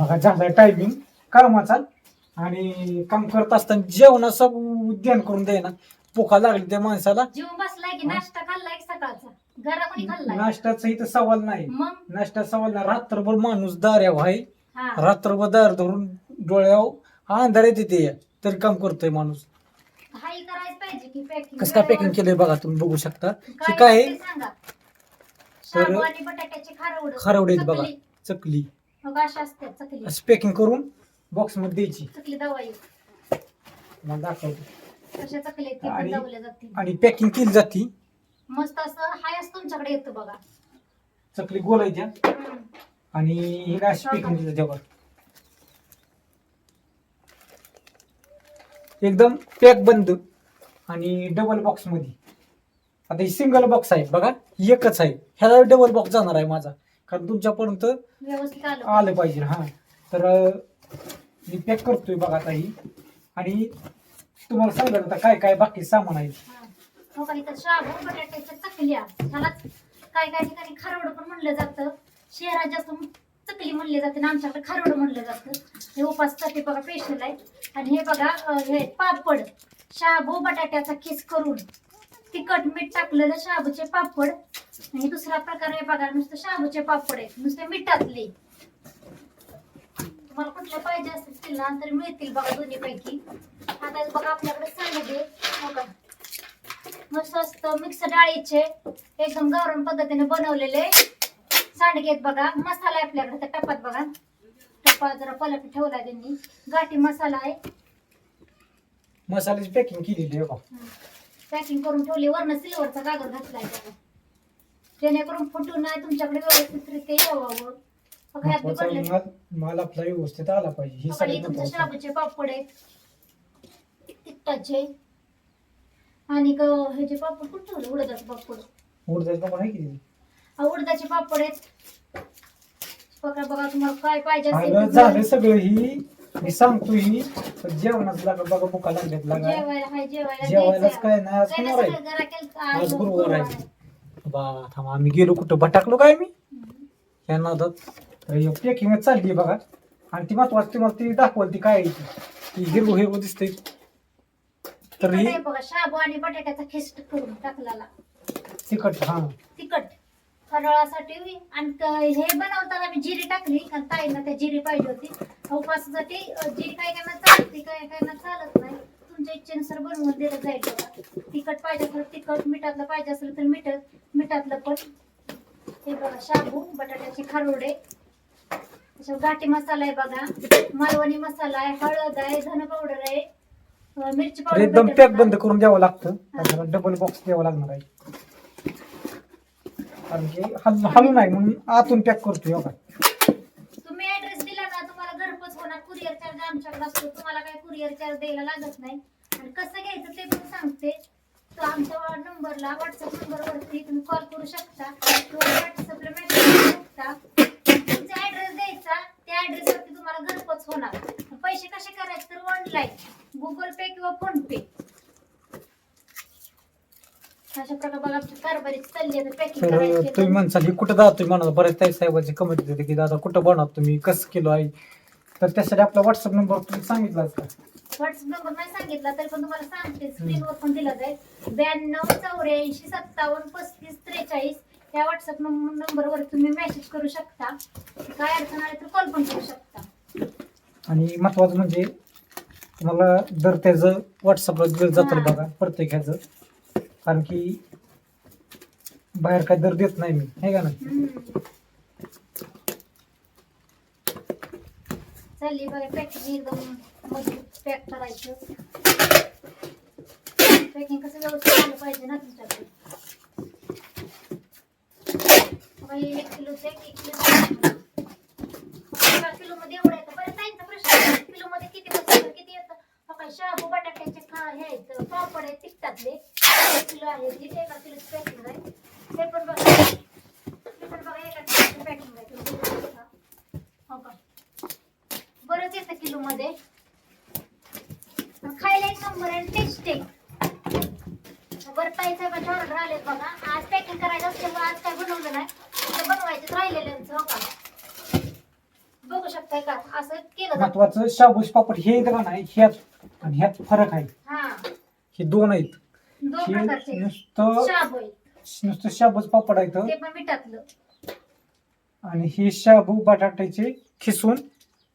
बघा झाला टायमिंग कामाचा आणि काम करत असताना जेवणाचं ध्यान करून द्याय ना. पोखा लागली त्या माणसाला. जेवून बसलाय की नाश्ता खाल्लाय की सकाळचा? घरा कोणी खाल्लाय? नाश्त्याचा इथं सवाल नाही. मग? नाश्ता सवाल नाही. रात्रभर माणूस दार्याव आहे. हा. रात्रभर दार धरून डोळ्यावर अंधारात येते तरी काम करतोय माणूस. हाई करायला पाहिजे की पॅकिंग कसं काय पॅकिंग केलंय बघा तुम्ही बघू शकता. हे काय आहे? सांगा? शाबू आणि बटाट्याचे खारवड. खारवडे आहेत बघा. चकली. मग अशा असतात चकली. पॅकिंग करून बॉक्समध्ये द्यायची. चकली दवाई मला दाखवतो. कशा चकली आहेत, ती पण आणि- दवल्या जातील. आणि पॅकिंग केली जाती. मस्त असं हायच तुमच्याकडे येतं बघा. चकली गोलायच्या हम्म. आणि हे काय अशी पॅकिंग केली त्यावर एकदम पॅक बंद आणि डबल बॉक्समध्ये. आता ही सिंगल बॉक्स आहे बघा. ही एकच आहे. ह्याला डबल बॉक्स जाणार आहे माझा. कारण तुमच्यापर्यंत व्यवस्थित आलं आलं पाहिजे हा. तर मी पॅक करतोय बघा आता ही आणि तुम्हाला सांगितलं आता काय काय बाकी सामान आहे? हा. का इथं शाबू बटाट्याच्या चकल्या ह्यालाच काय काय ठिकाणी खारवड पण म्हणलं जातं. शहरात जास्त चकली म्हणले जाते आणि आमच्याकडे खारवड म्हणलं जातं. हे उपाससाठी बघा स्पेशल आहे. आणि हे बघा हे पापड शाबू बटाट्याचा किस करून. तिखट मीठ टाकलेलं शाबूचे पापड. आणि दुसरा प्रकार आहे बघा नुसतं शाबूचे पापड आहेत. नुसते मिठातले. तुम्हाला कुठल्या पाहिजे असतील ना तर मिळतील बघा दोन्ही पैकी आता बघा आपल्याकडे हो का मस्त असतं. मिक्स डाळीचे एकदम गावरान पद्धतीने बनवलेले सांडगे आहेत बघा. मसाला आहे आपल्याकडे त्या टपात बघा. टप्पा जरा पलट ठेवला त्यांनी. गाठी मसाला आहे. मसाल्याची पॅकिंग केलेली आहे बघा. पॅकिंग करून ठेवली वरनं सिल्वरचा कागद घातलाय त्याला. जेणेकरून फुटू नाही तुमच्याकडे व्यवस्थितरित्या यावं महत्त्वाचा माल माल आपला व्यवस्थित आला पाहिजे. ही सगळ्यात तुमचे महत्वाचं शाबूचे पापड आहेत. तिखटाचे आणि ग- हे जे पापड कुठे ठेवले? उडदाचे पापड. उडदाचं प्रमाण आहे हा, उडदाचे पापड आहेत. बघा बघा तुम्हाला काय पाहिजे असेल झालं सगळं ही. मी सांगतो ही जेवणाच लागा बघा बुका लागल्यात लागा. जेवायला हाय जेवायला जेवायलाच द्यायचं. काय नाही आज त्याने होणार सगळं जरा केलं- आहे आज आज गुरुवार आहे. बा थांब आम्ही गेलो कुठं? भटाकलो काय मी. या नादात. तर पॅकिंग चालली बघा. आणि ती महत्वाची तुम्हाला ती दाखवल ती काय आहे ती. ती हिरवं हिरवं दिसतंय. तर ही बघा शाबू आणि बटाट्याचा खिस्ट करून टाकलेला. तिखट हा. तिखट. फराळासाठी. आणि हे बनवताना मी जिरी टाकली. कारण ताईंना त्या जिरी पाहिजे होती. उपवासासाठी अ, जिरी काय काय चालते काय काय चालत नाही. तुमच्या इच्छेनुसार बनवून दिलं जाईल बघा. तिखट पाहिजे असेल तिखट मिठातलं पाहिजे असेल तर मिठ मिठातलं पण. हे बघा शाबू बटाट्याचे खारोडे. त्याच्यावर गाठी मसाला आहे बघा. मालवणी मसाला आहे हळद आहे धन पावडर आहे. मिरची पावडर एकदम पॅक. बंद करून द्यावं लागतं. डबल बॉक्स द्यावं लागणार आहे. कारण की हल हलू नाही म्हणून आतून पॅक करतोय बघा. तुम्ही ऍड्रेस दिला ना तुम्हाला घरपोच होणार. कुरिअर चार्ज आमच्याकडे असतो. तुम्हाला काय कुरिअर चार्ज द्यायला लागत नाही. आणि कसं घ्यायचं ते पण सांगते. तो आमच्या नंबरला व्हॉट्सअप नंबरवरती तुम्ही कॉल करू शकता. किंवा व्हॉट्सअपला मेसेज करू शकता तुमचा ऍड्रेस द्यायचा त्या ऍड्रेसवरती तुम्हाला घरपोच होणार पैसे कसे करायचे तर ऑनलाईन गुगल पे किंवा फोन पे अशा प्रकारे बघा चालली पॅकिंग तर करायची तुम्ही म्हणसाल ही कुठं जातोय? म्हणा बऱ्याच ताई साहेबांची कमेंट येते की दादा कुठं बनवत तुम्ही? कसं किलो आहे? तर त्यासाठी आपला व्हॉट्सअप नंबर तुम्ही सांगितलाच का व्हॉट्सअप नंबर नाही सांगितला तरी पण तुम्हाला सांगते. स्क्रीनवर पण दिला जाईल. ब्याण्णव चौऱ्याऐंशी सत्तावन्न पस्तीस त्रेचाळीस. या व्हॉट्सअप नंबरवर तुम्ही मेसेज करू शकता. काय अडचण आली तर कॉल पण करू शकता. आणि महत्वाचं म्हणजे तुम्हाला दर त्याचं व्हॉट्सअपला दिलं जातं. बघा प्रत्येक ह्याचं. कारण की बाहेर काय दर देत नाही मी. आहे का ना हम्म. चालली बघा पॅकिंग एकदम मजबूत पॅक करायचं. पॅकिंग कसं व्यवस्थित झालं पाहिजे ना तुमच्याकडे? बघा, एक किलोचं एक एक किलो एका किलो मध्ये एवढं येतं बरं ताईंचा प्रश्न आहे, किलो मध्ये किती बसतं किती येतं बघा शाबू बटाट्याचे खा हे आहेत पापड आहे तिकटातले एक किलो आहे ती एका किलो पॅकिंग आहे हे पण बघा हे पण बघा एका किलोची पॅकिंग आहे तुम्ही बघू शकता. हो का बरंच येतं किलो मध्ये. आणि खायला एक नंबर आहे टेस्ट आहे बरं बघा. आज पॅकिंग करायचं असल्यामुळे आज काय बनवलं नाही. बनवायचं राहिलेल्यांचं हो का? बघू शकता शकताय का? असं केलं जातं. महत्वाचं शाबूज पापड हे का नाही ह्यात आणि ह्यात फरक आहे. हा. हे दोन आहेत. दोन हे प्रकारचे. नुसतं शाबू आहे नुसतं शाबूज पापड आहेत. ते पण मिठातलं. आणि हे शाबू बटाट्याचे खिसून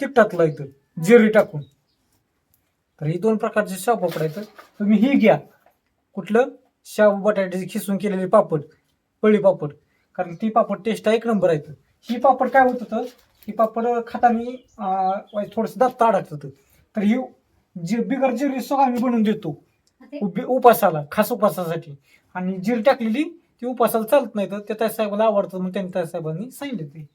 तिखटातलं येतं जिरे टाकून. तर ही दोन प्रकारचे शाबू पापड आहेत. तुम्ही ही घ्या. कुठलं? शाबू बटाट्याचे खिसून केलेले पापड पळी पापड. कारण ती पापड टेस्ट एक नंबर आहे ही पापड काय होत होतं? ही पापड खाताना थोडंसं दात अडकत होतं. तर ही जी बिगर जिरी सो आम्ही बनवून देतो. उपासाला खास उपासासाठी. आणि जिरी टाकलेली ती उपासाला चालत नाही तर त्या ताईसाहेबाला आवडतं म्हणून त्यांनी ताईसाहेबांनी सांगितलं ते.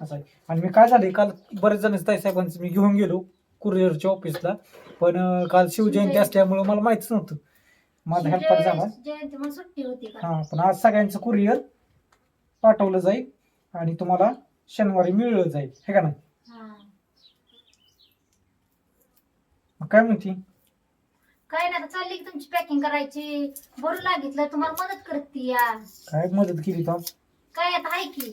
असं आहे. आणि मी काय झाले काल बरेच जण ताईसाहेबांचं मी घेऊन गेलो कुरिअरच्या ऑफिसला पण अं, काल शिवजयंती असल्यामुळं मला माहितीच नव्हतं. माझा हेल्पर झाला. जयंती जयंती म्हणून सुट्टी होती का? हा पण आज सगळ्यांचं कुरिअर पाठवलं जाईल आणि तुम्हाला शनिवारी मिळलं जाईल. हे का नाही? हा. मग काय म्हणते? काय नाही आता चालली की तुमची पॅकिंग करायची. भरू लागितलं तुम्हाला मदत करते या. काय मदत केली तर? काय आता आहे की?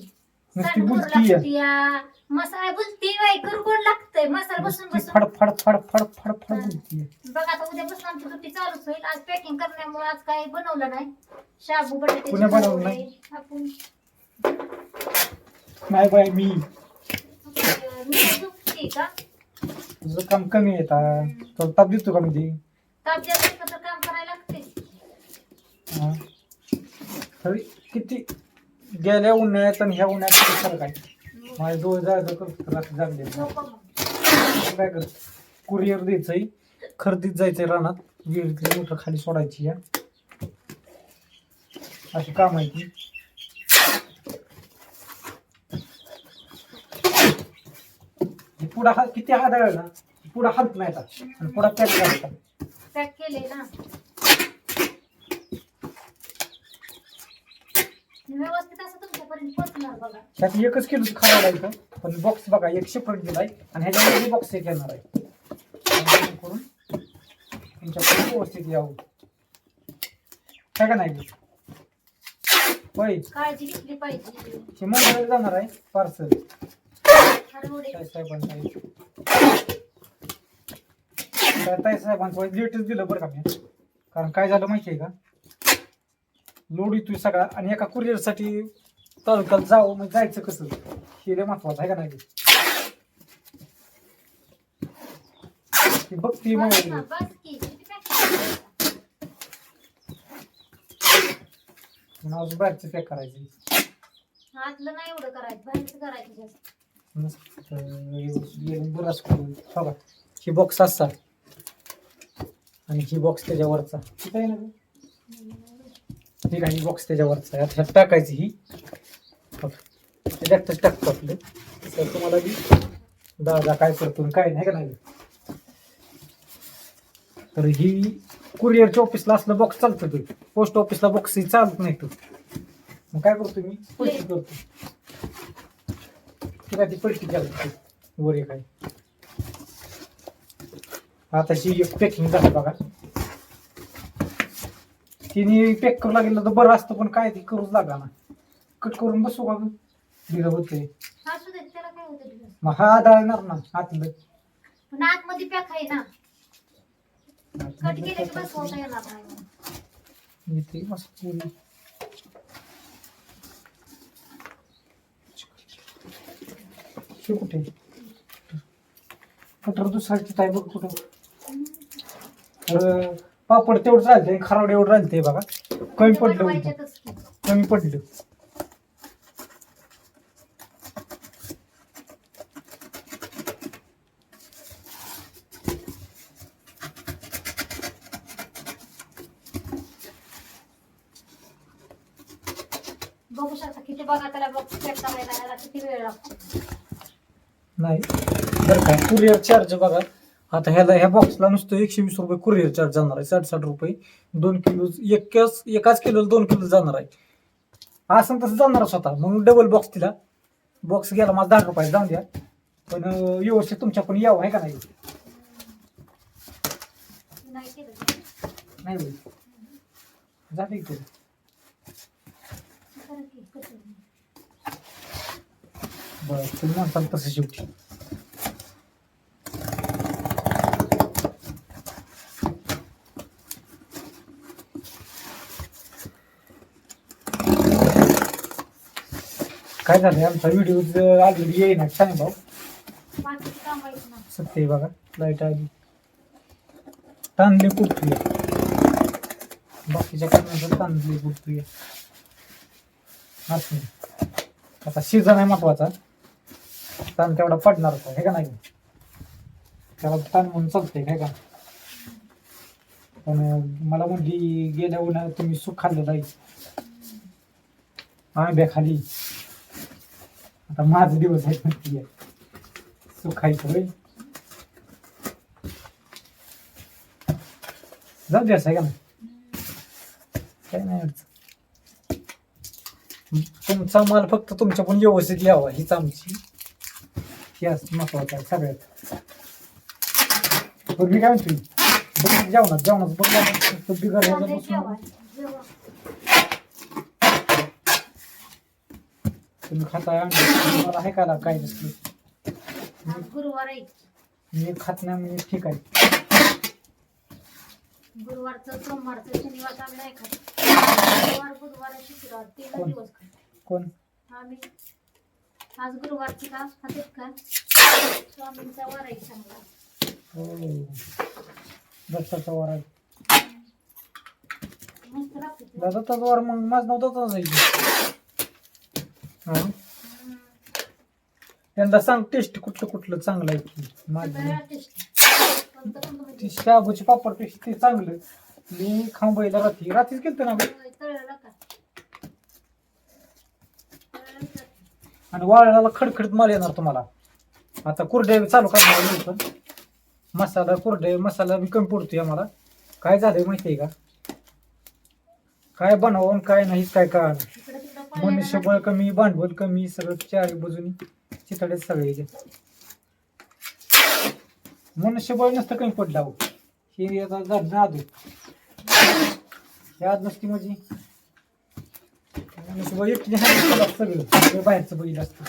नुसती आहे. या. मसाला बुलती बाई करू कोण लागतंय? मसाला बसून नुसती बसून फड फड फड फड फड फड बघा आता उद्यापासून आमची ड्युटी चालूच होईल. आज पॅकिंग करण्यामुळे आज काही बनवलं नाही. शाबू बटाटे कोणी बनवलं नाही? आपण नाही बाय मी. मी झोपते का? तुझं काम कमी आता. तुला ताप देतो का मी ताप जास्त असलं तर काम करायला लागते. हा. तरी किती गेल्या उन्हाळ्यात आणि ह्या उन्हाळ्यात किती फरक आहे? माझे डोळे जायचं करतो रात्री जागले काय करत? कुरिअर द्यायचंय खरेदीत जायचंय रानात. विहिरीतली मोटर खाली सोडायची या अशी काम आहे ती हे पुढा हा किती हात आहे ना? पुढा हात नाही आता. आणि पुढा पॅक करायचा पॅक केले ना. व्यवस्थित असं तुमच्यापर्यंत पोहोचणार बघा त्यात एकच किलो खावा लागतं पण बॉक्स बघा एक सेपरेट दिलाय. आणि ह्याच्यामध्ये बॉक्स एक येणार आहे. करून तुमच्याकडे व्यवस्थित यावं. काय का नाही? होय. काळजी घेतली पाहिजे. जाणार आहे पार्सल हरवडे. साहेबांचं त्या ताई साहेबांचं लेटच दिलं बरं का मी. कारण काय झालं माहिती आहे का? लोड येतोय सगळा आणि एका कुरिअरसाठी तालुक्यात जावं म्हणजे जायचं कसं? हे लय महत्वाचं आहे का नाही? ती pack करायचं? म्हणून अजून बाहेरचं पॅक करायचं. आतलं नाही एवढं करायचं बाहेरचं करायचं जास्त. मस्त एकदम बराच करून बघा ही बॉक्स असतात आणि ही बॉक्स त्याच्यावरचा. ठीक आहे ना गं? ठीक आहे ही बॉक्स त्याच्यावरचा ह्यात टाकायची ही. बघा टाकतो आपलं तर तुम्हाला बी दादा काय करतो काय नाही का नाही. तर ही कुरिअरच्या ऑफिसला असलं बॉक्स चालतं ते. पोस्ट ऑफिसला बॉक्स चालत नाही तो. मग काय करतो मी? पलटी करतो. ठीक आहे ती पलटी चालतो वर एक आहे. आता ही एक पॅकिंग झालं बघा. तिने पॅक करू लागेल तर बरं असतं पण काय ती करूच लागा ना कट करून बसू का? दिलं होते असू दे त्याला काय होतं दिवस मग हा आदळणार ना आतलं पण आतमध्ये पॅक आहे ना कट केले की बस होता येणार नाही मग. इथे मस्त पोळी. हे कुठे कटर आहे बघ कुठं पापड तेवढं राहिलं खरावड एवढं राहिलं ते बघा कमी पडलं उलटं. बनवायच्यातच की. कमी पडलं बघू शकता किती बघा त्याला बॉक्स पॅक करायला याला किती वेळ लागतो. नाही. बरं काय कुरिअर चार्ज बघा. आता ह्याला ह्या बॉक्सला नुसतं एकशे वीस रुपये कुरिअर चार्ज जाणार आहे साठ साठ रुपये. दोन किलो एकच एकाच किलो दोन किलो जाणार आहे. असं तसं जाणारच होता म्हणून डबल बॉक्स दिला. बॉक्स गेला माझा दहा रुपये जाऊन द्या. पण व्यवस्थित तुमच्या पण यावं आहे का नाही? नाही केलं. तुम्ही म्हणताल तसं शेवटी काय झालं आमचा व्हिडिओ ऑलरेडी येईन. छान भाऊ. सत्य बघा. लाइट आली. तांदली कुठली बाकीच्या कामाचं तांदली कुठली असं. आता सीझन आहे महत्त्वाचा. ताण तेवढा पडणार होता हे का नाही? त्याला ताण म्हणून चालतंय काय का? पण मला म्हणली गेल्या उन्हाळ्यात तुम्ही सुख खाल्लं नाही आंब्या खाली. आता माझ दिवस आहे म्हणतीये सुख खायचं होय. जाऊ द्या आहे का नाही? काय नाही अडचण. तुमचा माल फक्त तुमच्या पण व्यवस्थित यावा हीच आमची असं महत्वाचं आहे सगळ्यात. बघ मी काय म्हणते? बघ जेवणात जेवणात. बघ बिगर तुम्ही अंडे मला आहे का काय आज गुरुवार मी खात नाही म्हणजे ठीक आहे. गुरुवारचं सोमवारचं शनिवारचं आम्ही नाही खात गुरुवार बुधवार शुक्रवार तीन कोण? दिवस खातो. कोण? आम्ही. आज गुरुवारचं का खातेत का स्वामींचा वार आहे चांगला हो दत्ताचा वार आहे मस्त लागते ते. दत्ताचा वार मग माझं नाव दत्ताचा हा. त्यांना सांग टेस्ट कुठलं कुठलं चांगलं आहे माझं सगळ्या tasty. कोणतं पण तुम्ही ती शाबूची पापड पेस्ट ते चांगलं मी खांबाईला रात्री रात्रीच केलं ना बे. तळलं का तळलं का? आणि वाळणाला खडखडीत माल येणार तुम्हाला. आता कुरडे चालू करणार मी पण मसाला कुरडे मसाला बी कमी पडतोय आम्हाला. काय झालंय माहितीये का? काय बनवून आणि काय नाही काय कळणार मनुष्यबळ कमी भांडवल कमी सगळं चारी बाजूनी चितडे सगळे इथे. मनुष्यबळ नसतं कमी पडलं अहो हे आता झाड आदू याद नसती म्हणजे सगळं. सगळं बाहेरचं बैल असतं.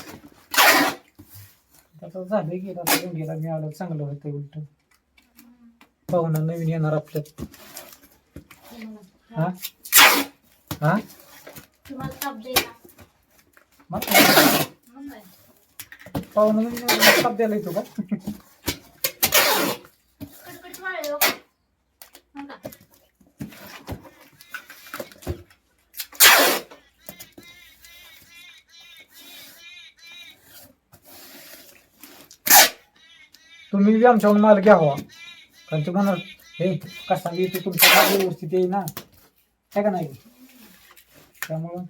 आता झालं गेलं आता गेला मी आलो चांगलं होतं उलट. पाहुणा नवीन येणार आपल्यात. हा? हा? पाहुणा नवीन ताप द्यायला येतो का कडकड वाळले हो. हो का? तुम्ही बी आमच्याकडून माल घ्यावा. कारण ते म्हणणार हे कसा येतो तुमचा माल व्यवस्थित येईल ना. आहे का नाही? त्यामुळं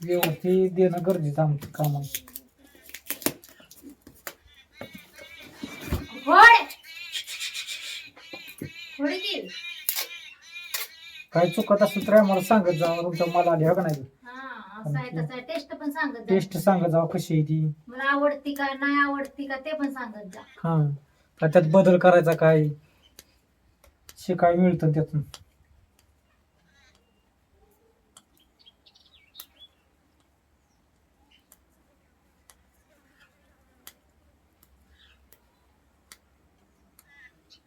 व्यवस्थित देणं गरजेचं आमचं काम आहे. की. काय चुकत असेल तर आम्हाला सांगत जावं तुमचा माल आले हो का नाही? असं आहे तसं आहे. टेस्ट पण सांगत जा. टेस्ट सांगत जावं कशी आहे ती. मला आवडती का नाही आवडती का ते पण सांगत जा. हा. का त्यात बदल करायचा काय? शिकाय मिळतं त्यातून.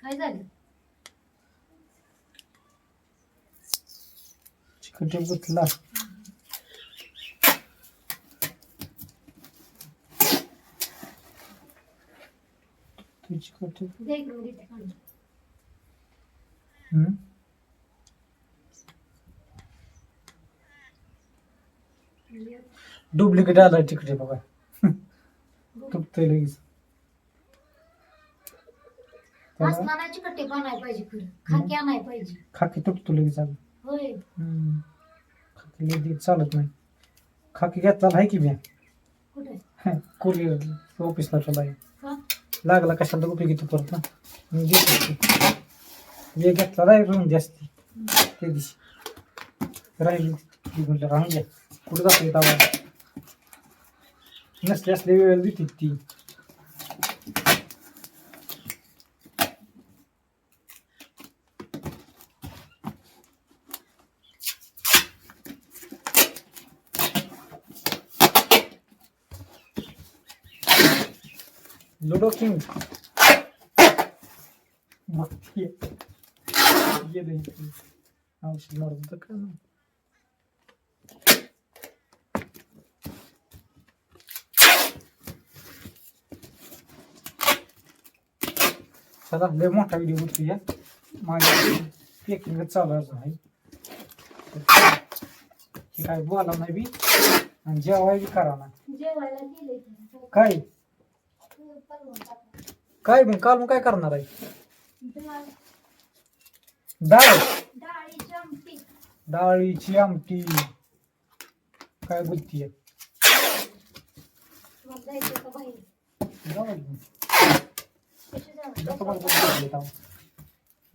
काय झालं? चिकटे बुतला तू चिकटे दे इकडून घेते काढून. हम्म डुप्लिकेट आला तिकडे बघा तुटतंय लगेच त्यामुळं आसमानाची कट्टी बनाय पाहिजे खरं खाकी आणाय पाहिजे खाकी तुटतो लगेच अगं. होय हम्म. खाकी लगेच चालत नाही खाकी घेतला आहे की मी कुठे कुरिअर ऑफिसला चला आहे का लागला कशाला उपयोगी तो परत ना. मी देतो घेतला राहील राहून जास्ती. ते दिवशी. राहिली ती म्हटलं राहून घ्या कुठं जातो येत नसले असले वेळ देते ती. blocking. Mafya. Jeden. Al şimdi orada da kazan. चला लय मोठा व्हिडिओ होतो या माझ्या पॅकिंग चालू अजून आहे काय बोला नाही बी आणि जेवाय बी करा ना काय काय मग काल मग काय करणार आहे डाळ डाळ डाळीची आमटी डाळीची आमटी काय बोलतीये मग जायचं का बाहेर जाऊ दे. कशी जाऊ? जातो मला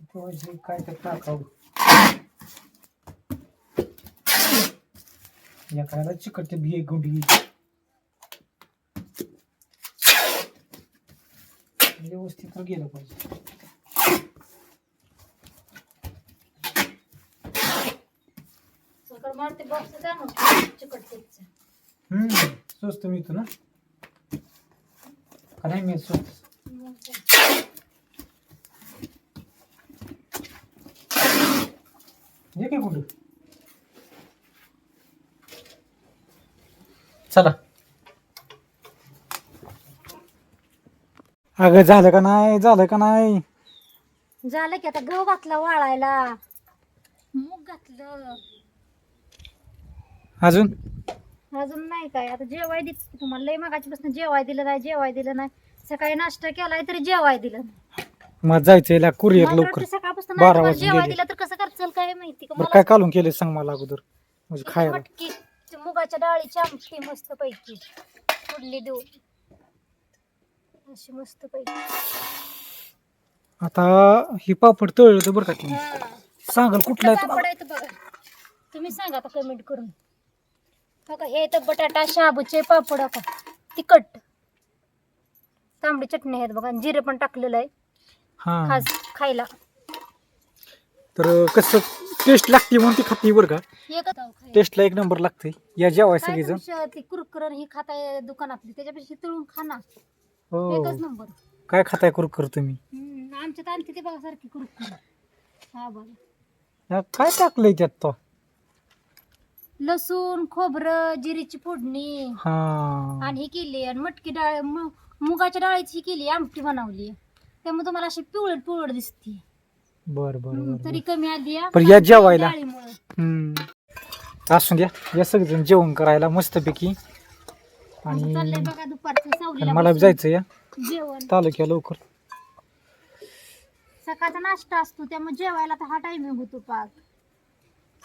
तो जे काय ते टाकावं या करायला चिकटते बिये गुडी व्यवस्थित गेलं पाहिजे. हम्म स्वस्त मिळतो ना. का नाही मिळत स्वस्त. ये की कुठं? चला. अगं झालं का नाही? झालं का नाही? झालं की आता गहू घातला वाळायला. मूग घातलं. अजून? अजून नाही काय. आता जेवाय दिल तुम्हाला. लय मगाची पासून जेवाय दिलं नाही जेवाय दिलं नाही. सकाळी नाश्ता केलाय तरी जेवाय दिलं नाही. मग जायचंय ला कुरिअर मला लवकर. वाटतं सकाळपासून बारा तुम्हाला वाजून जेवाय गेले. दिलं तर कसं करचाल काय माहिती का? बरं मला काय कालून केले सांग मला अगोदर. म्हणजे खायला. मुगाच्या डाळीची आमटी मस्त पैकी. फुडली देऊन. अशी मस्त पैकी. आता ही पापड तळलं बरं का तुम्ही? सांगाल कुठला आहे पापड आहेत बघा. तुम्ही सांगा आता कमेंट करून. बघा हे तर बटाटा शाबूचे पापड का तिखट. तांबडी चटणी आहेत बघा. आणि जिरे पण टाकलेलं आहे. हा. खास खायला. तर कसं टेस्ट लागते म्हणून ती खाते बरं का? एकच खाऊ खायला. टेस्टला एक नंबर लागते. या जेवाय काय सगळेजण. तुमच्या ती कुरकुर ही खाताय दुकानातली. त्याच्यापेक्षा ही तळून खा ना. हो. एकच नंबर. काय खाताय कुरकुर तुम्ही? हम्म, आमच्यात आणते ते बघा सारखी कुरकुर. हा बघा. काय टाकलंय त्यात तो? लसूण खोबरं जिरीची फोडणी. हा. आणि ही केली आणि मटकी डाळ मु- मुगाच्या डाळीची ही केली आमटी बनवली त्यामुळे तुम्हाला अशी पिवळट पिवळट दिसते. बर बर हम्म, बर तरी कमी आली आहे. पण या जेवायला. डाळीमुळं. हम्म. असून द्या. या सगळेजण जेवण करायला मस्तपैकी आणि चाललंय बघा दुपारचं आणि सावलीला मला बी बसून. जायचं या. जेवण. तालुक्या लवकर. सकाळचा नाश्ता असतो त्यामुळे जेवायला तर हा टायमिंग होतो पाक.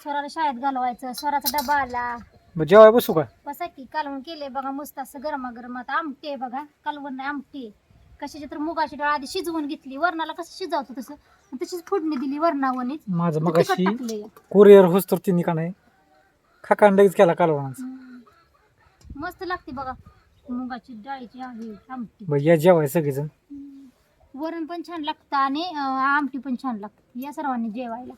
स्वराला शाळेत घालवायचं स्वराचा डबा आला. मग जेवाय बसू का? बसा की कालवण केले बघा मस्त असं गरमागरम. आता आमटी आहे बघा कालवण नाही आमटी. कशाची तर मुगाची डाळ आधी शिजवून घेतली वरणाला कसं शिजवतो तसं? आणि तशीच फोडणी दिली वरणावणीच माझं तिखट मगाशी टाकलंय. कुरिअर होस तर तिने का नाही खाकांड केला कालवणाचा. मस्त लागते बघा. मुगाची डाळीची आहे आमटी. बरं या जेवाय सगळेजण. वरण पण छान लागतं आणि अं, आमटी पण छान लागते. या सर्वांनी जेवायला.